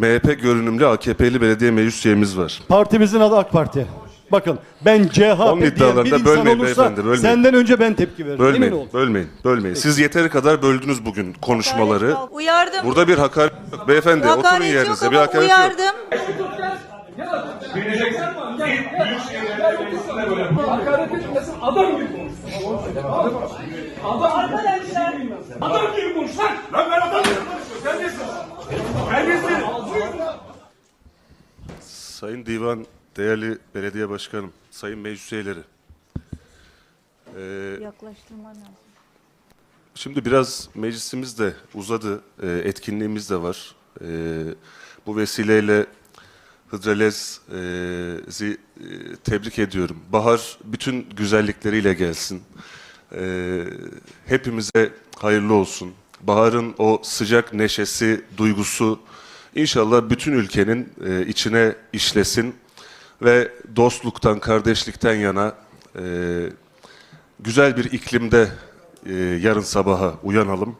MHP görünümlü AKP'li belediye meclis üyemiz var. Partimizin adı AK Parti. Bakın ben Onun CHP diyen bir iddialarında insan bölmeyin olursa beyefendi, bölmeyin. senden önce ben tepki veririm. Emin Bölmeyin, ol. bölmeyin, bölmeyin. Siz yeteri kadar böldünüz bugün konuşmaları. Uyardım. Burada bir hakaret yok. Beyefendi oturun Hakaret yok yerinize. Bir ama hakaret yok. uyardım. Hakaret etmesin adam gibi konuş. Adam Arkadaşlar. Adam gibi konuş lan. Lan ben adam konuşuyorum. Sen nesin? Ben nesin? Sayın Divan, değerli belediye başkanım, sayın meclis üyeleri. Ee, Yaklaştırman lazım. Şimdi biraz meclisimiz de uzadı, e, etkinliğimiz de var. E, bu vesileyle Hıdrellez'i e, tebrik ediyorum. Bahar bütün güzellikleriyle gelsin. E, hepimize hayırlı olsun. Bahar'ın o sıcak neşesi, duygusu inşallah bütün ülkenin e, içine işlesin ve dostluktan, kardeşlikten yana e, güzel bir iklimde e, yarın sabaha uyanalım.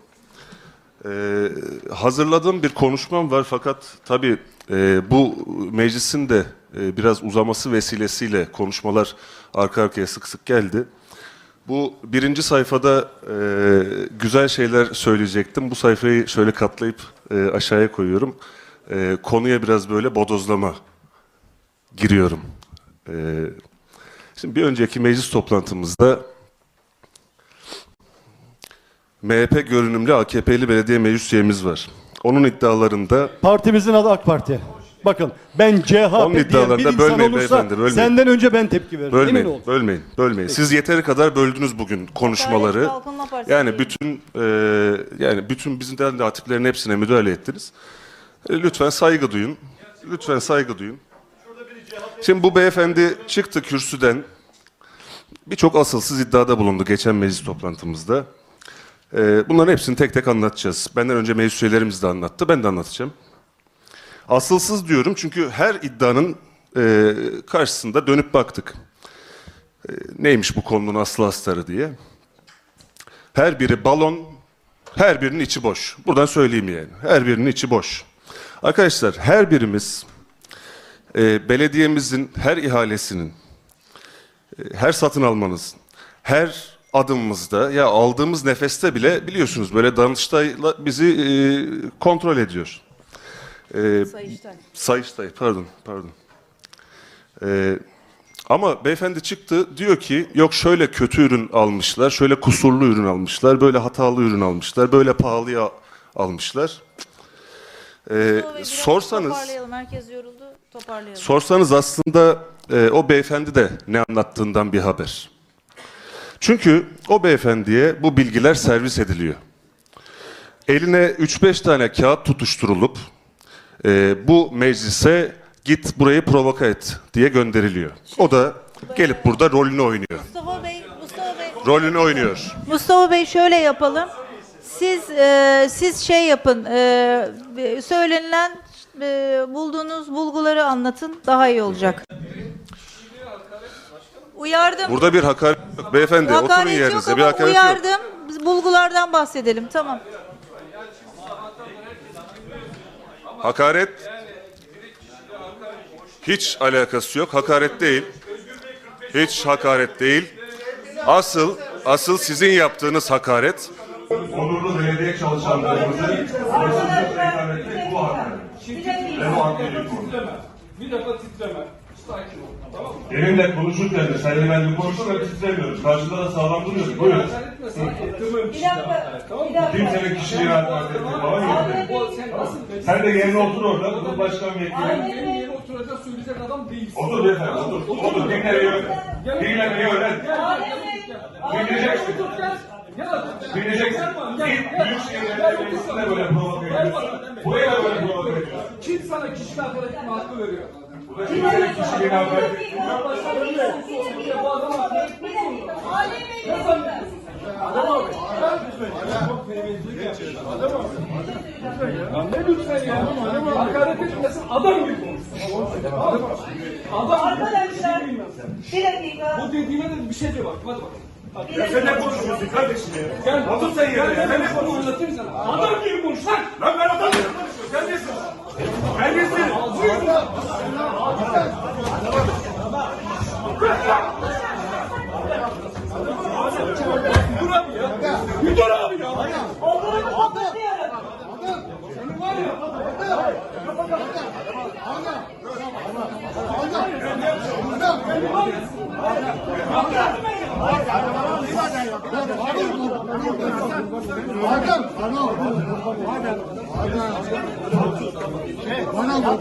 E, hazırladığım bir konuşmam var fakat tabii e, bu meclisin de e, biraz uzaması vesilesiyle konuşmalar arka arkaya sık sık geldi. Bu birinci sayfada e, güzel şeyler söyleyecektim. Bu sayfayı şöyle katlayıp e, aşağıya koyuyorum. E, konuya biraz böyle bodozlama giriyorum. E, şimdi bir önceki meclis toplantımızda MHP görünümlü AKP'li belediye meclis üyemiz var. Onun iddialarında Partimizin adı AK Parti. Bakın ben CHP Onun diyen bir iddialarında insan bölmeyin olursa bölmeyin. senden önce ben tepki veririm. Emin ol. bölmeyin, bölmeyin, bölmeyin. Siz yeteri kadar böldünüz bugün konuşmaları. Yani bütün e, yani bütün bizden de hatiplerin hepsine müdahale ettiniz. E, lütfen saygı duyun. Lütfen saygı duyun. Şimdi bu beyefendi çıktı kürsüden. Birçok asılsız iddiada bulundu geçen meclis toplantımızda. E, bunların hepsini tek tek anlatacağız. Benden önce meclis üyelerimiz de anlattı. Ben de anlatacağım. Asılsız diyorum çünkü her iddianın e, karşısında dönüp baktık. Neymiş bu konunun aslı astarı diye. Her biri balon, her birinin içi boş. Buradan söyleyeyim yani. Her birinin içi boş. Arkadaşlar her birimiz e, belediyemizin her ihalesinin, e, her satın almanızın, her adımımızda ya aldığımız nefeste bile biliyorsunuz böyle Danıştay'la bizi e, kontrol ediyor. E, Sayıştay. Sayıştay pardon pardon. Ee, ama beyefendi çıktı diyor ki yok şöyle kötü ürün almışlar, şöyle kusurlu ürün almışlar, böyle hatalı ürün almışlar, böyle pahalıya almışlar. Ee, biraz sorsanız Toparlayalım. Herkes yoruldu. Toparlayalım. sorsanız aslında e, o beyefendi de ne anlattığından bir haber. Çünkü o beyefendiye bu bilgiler servis ediliyor. Eline 3-5 tane kağıt tutuşturulup e, bu meclise git burayı provoka et diye gönderiliyor. O da gelip burada rolünü oynuyor. Mustafa Bey, Mustafa Bey. Rolünü oynuyor. Mustafa Bey şöyle yapalım. Siz e, siz şey yapın. E, söylenilen e, bulduğunuz bulguları anlatın. Daha iyi olacak. Uyardım. Burada bir hakaret yok. Beyefendi oturun Hakaret yok yerinize. Bir ama hakaret yok. uyardım. Bulgulardan bahsedelim. Tamam. Hakaret hiç alakası yok. Hakaret değil. Hiç hakaret değil. Asıl asıl sizin yaptığınız hakaret. Onurlu belediye çalışanlarımızın hırsızlıkla itham etmek bu hakaret. Ve bu hakkıyla konu. Bir defa titreme. Sakin ol. Tamam mı? Benimle konuşurken de Sayın Efendi konuşurken de titremiyoruz. Karşında da sağlam duruyoruz. Buyurun. Ettirmem kişiliğe hakaret. Tamam mı? Kimsenin kişiliğine hakaret etmek falan yok. Bu sen nasıl Sen de yerine otur orada. Cumhurbaşkanı Benim vekili. yerine oturacak söyleyecek adam değilsin. Otur beyefendi otur. Otur. Dinlemeyi öğren. Dinlemeyi öğren. Dinleyeceksin. İlk büyük şehirlerde meclisinde böyle provoke ediyorsun. Buraya da böyle provoke ediyorsun. Kim sana kişiliğe hakaret etme hakkı veriyor? Kimsenin kişiliğine hakaret diye bu adama hakaret zannediyorsun? Adam abi. Adam abi. Ya ne lütfen ya? Hakaret etmesin adam gibi konuş. Adam abi. Adam. Arkadaşlar, Bir dakika. Bu dediğine de bir şey de bak. Hadi bakalım. Ya sen ne konuşuyorsun kardeşim ya? Gel. Otur sen yerine. Gel, Sen ne ben konuşuyorsun? anlatayım sana. Adam gibi konuş lan. Lan ben adam gibi konuşuyorum. Sen nesin? Terbiyesiz. Dur abi ya. Bir dur abi ya. Bana bak.